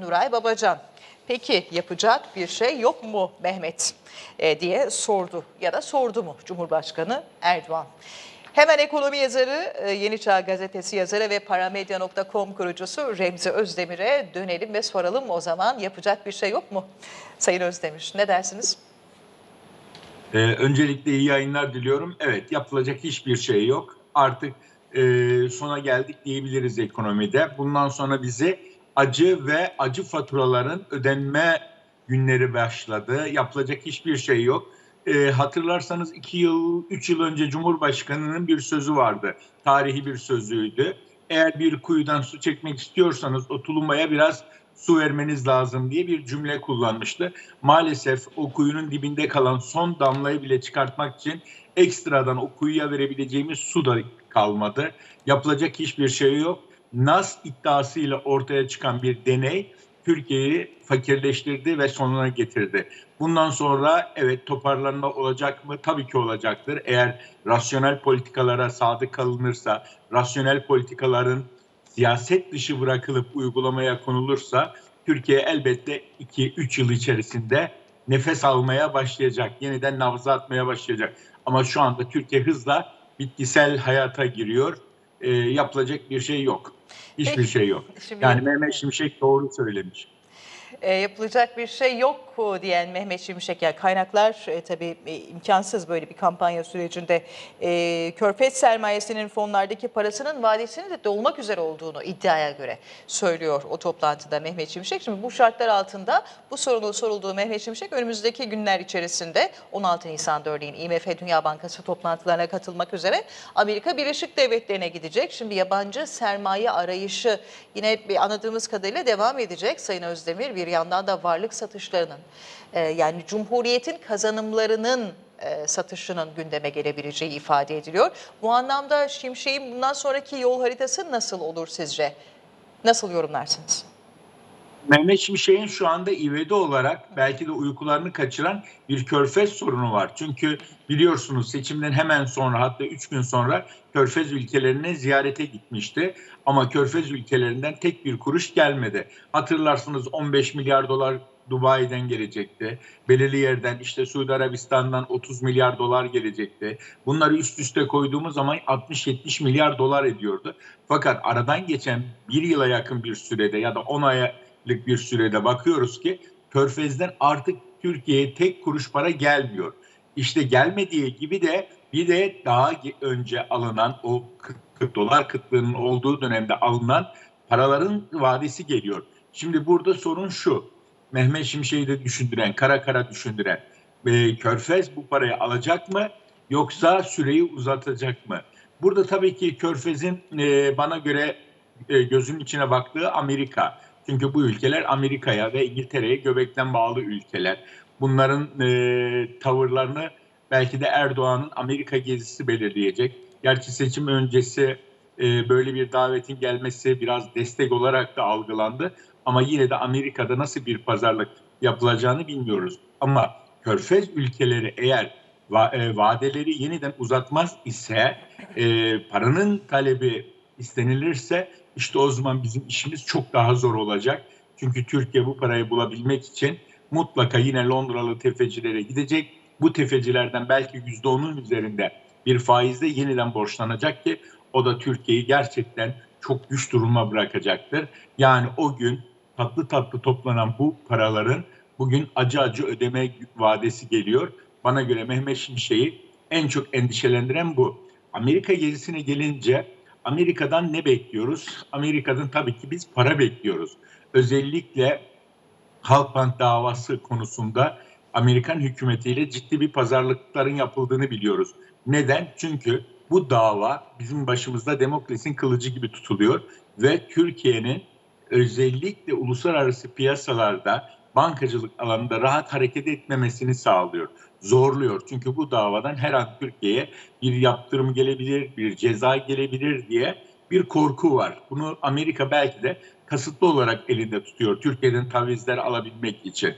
Nuray Babacan. Peki yapacak bir şey yok mu Mehmet E, diye sordu ya da sordu mu Cumhurbaşkanı Erdoğan. Hemen ekonomi yazarı, e, Yeni Çağ Gazetesi yazarı ve paramedya.com kurucusu Remzi Özdemir'e dönelim ve soralım o zaman yapacak bir şey yok mu Sayın Özdemir? Ne dersiniz? Ee, öncelikle iyi yayınlar diliyorum. Evet yapılacak hiçbir şey yok. Artık e, sona geldik diyebiliriz ekonomide. Bundan sonra bizi acı ve acı faturaların ödenme günleri başladı. Yapılacak hiçbir şey yok. E, hatırlarsanız iki yıl, üç yıl önce Cumhurbaşkanı'nın bir sözü vardı. Tarihi bir sözüydü. Eğer bir kuyudan su çekmek istiyorsanız o tulumbaya biraz su vermeniz lazım diye bir cümle kullanmıştı. Maalesef o kuyunun dibinde kalan son damlayı bile çıkartmak için ekstradan o kuyuya verebileceğimiz su da kalmadı. Yapılacak hiçbir şey yok. Nas iddiasıyla ortaya çıkan bir deney Türkiye'yi fakirleştirdi ve sonuna getirdi. Bundan sonra evet toparlanma olacak mı? Tabii ki olacaktır. Eğer rasyonel politikalara sadık kalınırsa, rasyonel politikaların siyaset dışı bırakılıp uygulamaya konulursa Türkiye elbette 2-3 yıl içerisinde nefes almaya başlayacak. Yeniden nabza atmaya başlayacak. Ama şu anda Türkiye hızla bitkisel hayata giriyor. E, yapılacak bir şey yok. Hiçbir Peki, şey yok. şimdi- Yani Mehmet Şimşek doğru söylemiş. E, yapılacak bir şey yok diyen Mehmet Şimşek yani kaynaklar e, tabii e, imkansız böyle bir kampanya sürecinde e, Körfez sermayesinin fonlardaki parasının vadesinin de dolmak üzere olduğunu iddiaya göre söylüyor o toplantıda Mehmet Şimşek. Şimdi bu şartlar altında bu sorunun sorulduğu Mehmet Şimşek önümüzdeki günler içerisinde 16 Nisan'da örneğin IMF Dünya Bankası toplantılarına katılmak üzere Amerika Birleşik Devletleri'ne gidecek. Şimdi yabancı sermaye arayışı yine bir anladığımız kadarıyla devam edecek Sayın Özdemir. Bir yandan da varlık satışlarının e, yani Cumhuriyet'in kazanımlarının e, satışının gündeme gelebileceği ifade ediliyor. Bu anlamda Şimşek'in bundan sonraki yol haritası nasıl olur sizce? Nasıl yorumlarsınız? Mehmet Şimşek'in şu anda ivedi olarak belki de uykularını kaçıran bir körfez sorunu var. Çünkü biliyorsunuz seçimden hemen sonra hatta 3 gün sonra körfez ülkelerine ziyarete gitmişti. Ama körfez ülkelerinden tek bir kuruş gelmedi. Hatırlarsınız 15 milyar dolar Dubai'den gelecekti. Belirli yerden işte Suudi Arabistan'dan 30 milyar dolar gelecekti. Bunları üst üste koyduğumuz zaman 60-70 milyar dolar ediyordu. Fakat aradan geçen bir yıla yakın bir sürede ya da 10 aya bir sürede bakıyoruz ki Körfez'den artık Türkiye'ye tek kuruş para gelmiyor. İşte gelmediği gibi de bir de daha önce alınan o 40 dolar kıtlığının olduğu dönemde alınan paraların vadesi geliyor. Şimdi burada sorun şu. Mehmet Şimşek'i de düşündüren, kara kara düşündüren. E, Körfez bu parayı alacak mı yoksa süreyi uzatacak mı? Burada tabii ki Körfez'in e, bana göre e, gözünün içine baktığı Amerika. Çünkü bu ülkeler Amerika'ya ve İngiltere'ye göbekten bağlı ülkeler. Bunların e, tavırlarını belki de Erdoğan'ın Amerika gezisi belirleyecek. Gerçi seçim öncesi e, böyle bir davetin gelmesi biraz destek olarak da algılandı. Ama yine de Amerika'da nasıl bir pazarlık yapılacağını bilmiyoruz. Ama Körfez ülkeleri eğer va e, vadeleri yeniden uzatmaz ise e, paranın talebi istenilirse işte o zaman bizim işimiz çok daha zor olacak. Çünkü Türkiye bu parayı bulabilmek için mutlaka yine Londralı tefecilere gidecek. Bu tefecilerden belki yüzde onun üzerinde bir faizle yeniden borçlanacak ki o da Türkiye'yi gerçekten çok güç duruma bırakacaktır. Yani o gün tatlı tatlı toplanan bu paraların bugün acı acı ödeme vadesi geliyor. Bana göre Mehmet Şimşek'i en çok endişelendiren bu. Amerika gezisine gelince Amerika'dan ne bekliyoruz? Amerika'dan tabii ki biz para bekliyoruz. Özellikle Halkbank davası konusunda Amerikan hükümetiyle ciddi bir pazarlıkların yapıldığını biliyoruz. Neden? Çünkü bu dava bizim başımızda demokrasinin kılıcı gibi tutuluyor ve Türkiye'nin özellikle uluslararası piyasalarda bankacılık alanında rahat hareket etmemesini sağlıyor. Zorluyor. Çünkü bu davadan her an Türkiye'ye bir yaptırım gelebilir, bir ceza gelebilir diye bir korku var. Bunu Amerika belki de kasıtlı olarak elinde tutuyor Türkiye'den tavizler alabilmek için.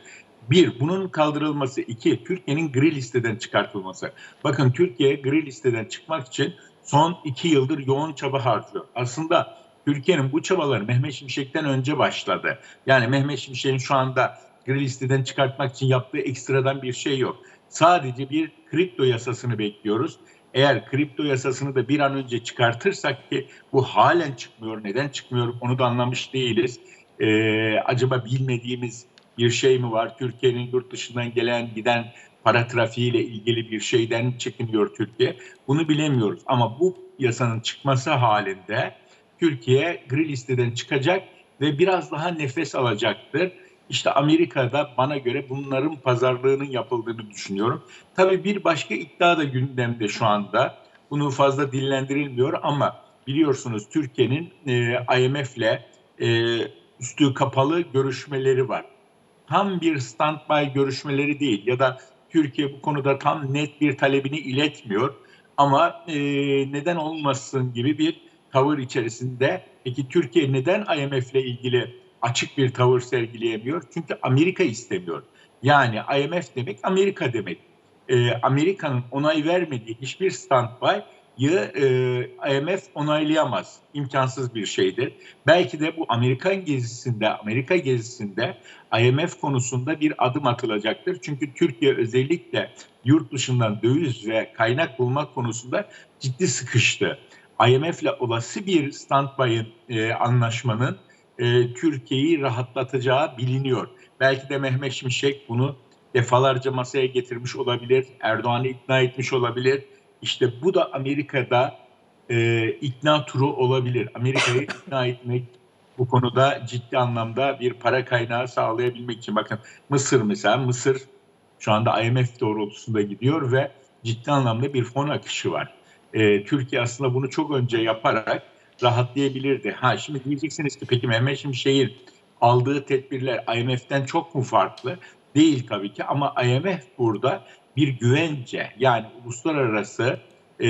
Bir, bunun kaldırılması. iki Türkiye'nin gri listeden çıkartılması. Bakın Türkiye gri listeden çıkmak için son iki yıldır yoğun çaba harcıyor. Aslında Türkiye'nin bu çabaları Mehmet Şimşek'ten önce başladı. Yani Mehmet Şimşek'in şu anda gri listeden çıkartmak için yaptığı ekstradan bir şey yok. Sadece bir kripto yasasını bekliyoruz. Eğer kripto yasasını da bir an önce çıkartırsak ki bu halen çıkmıyor. Neden çıkmıyor onu da anlamış değiliz. Ee, acaba bilmediğimiz bir şey mi var? Türkiye'nin yurt dışından gelen giden para trafiğiyle ilgili bir şeyden çekiniyor Türkiye? Bunu bilemiyoruz. Ama bu yasanın çıkması halinde Türkiye gri listeden çıkacak ve biraz daha nefes alacaktır. İşte Amerika'da bana göre bunların pazarlığının yapıldığını düşünüyorum. Tabii bir başka iddia da gündemde şu anda. Bunu fazla dillendirilmiyor ama biliyorsunuz Türkiye'nin e, IMF'le e, üstü kapalı görüşmeleri var. Tam bir standby görüşmeleri değil ya da Türkiye bu konuda tam net bir talebini iletmiyor. Ama e, neden olmasın gibi bir tavır içerisinde. Peki Türkiye neden IMF ile ilgili açık bir tavır sergileyemiyor? Çünkü Amerika istemiyor. Yani IMF demek Amerika demek. E, Amerika'nın onay vermediği hiçbir standby'yı e, IMF onaylayamaz. İmkansız bir şeydir. Belki de bu Amerikan gezisinde, Amerika gezisinde IMF konusunda bir adım atılacaktır. Çünkü Türkiye özellikle yurt dışından döviz ve kaynak bulmak konusunda ciddi sıkıştı. IMF ile olası bir standby e, anlaşmanın e, Türkiye'yi rahatlatacağı biliniyor. Belki de Mehmet Şimşek bunu defalarca masaya getirmiş olabilir, Erdoğan'ı ikna etmiş olabilir. İşte bu da Amerika'da e, ikna turu olabilir. Amerika'yı ikna etmek bu konuda ciddi anlamda bir para kaynağı sağlayabilmek için. Bakın Mısır mesela, Mısır şu anda IMF doğrultusunda gidiyor ve ciddi anlamda bir fon akışı var. E, Türkiye aslında bunu çok önce yaparak rahatlayabilirdi. Ha şimdi diyeceksiniz ki peki Mehmet Şimşek'in aldığı tedbirler IMF'den çok mu farklı? Değil tabii ki ama IMF burada bir güvence yani uluslararası e,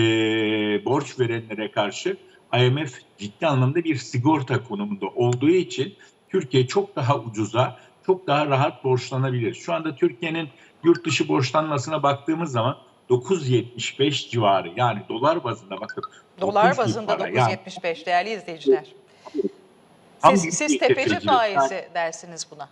borç verenlere karşı IMF ciddi anlamda bir sigorta konumunda olduğu için Türkiye çok daha ucuza, çok daha rahat borçlanabilir. Şu anda Türkiye'nin yurt dışı borçlanmasına baktığımız zaman 9.75 civarı yani dolar bazında bakın. Dolar 9 bin bazında para. Yani 9.75 değerli izleyiciler. Siz, siz tefecilik. tefeci faizi dersiniz buna.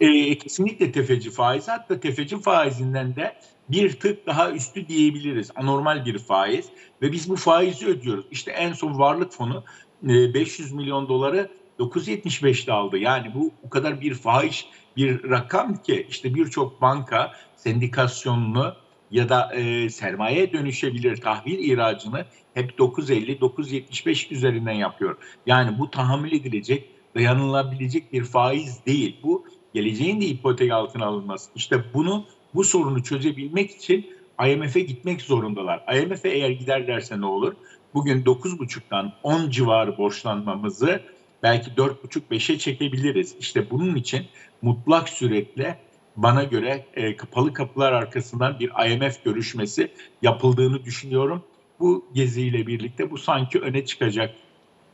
E, kesinlikle tefeci faizi hatta tefeci faizinden de bir tık daha üstü diyebiliriz. Anormal bir faiz ve biz bu faizi ödüyoruz. İşte en son varlık fonu e, 500 milyon doları 9.75'te aldı. Yani bu o kadar bir fahiş bir rakam ki işte birçok banka sendikasyonunu ya da e, sermaye dönüşebilir tahvil ihracını hep 9.50-9.75 üzerinden yapıyor. Yani bu tahammül edilecek, dayanılabilecek bir faiz değil. Bu geleceğin de ipotek altına alınması. İşte bunu bu sorunu çözebilmek için IMF'e gitmek zorundalar. IMF'e eğer giderlerse ne olur? Bugün 9,5'tan 10 civarı borçlanmamızı belki 4,5-5'e çekebiliriz. İşte bunun için mutlak suretle bana göre e, kapalı kapılar arkasından bir IMF görüşmesi yapıldığını düşünüyorum. Bu geziyle birlikte bu sanki öne çıkacak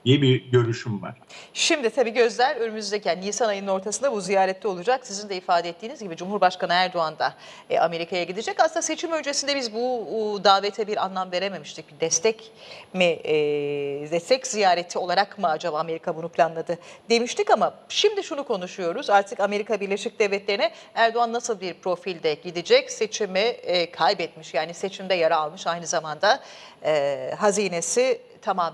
diye bir görüşüm var. Şimdi tabii gözler önümüzdeki yani Nisan ayının ortasında bu ziyarette olacak. Sizin de ifade ettiğiniz gibi Cumhurbaşkanı Erdoğan da e, Amerika'ya gidecek. Aslında seçim öncesinde biz bu o, davete bir anlam verememiştik. Bir destek mi, e, destek ziyareti olarak mı acaba Amerika bunu planladı demiştik ama şimdi şunu konuşuyoruz. Artık Amerika Birleşik Devletleri'ne Erdoğan nasıl bir profilde gidecek? Seçimi e, kaybetmiş yani seçimde yara almış aynı zamanda e, hazinesi tamamen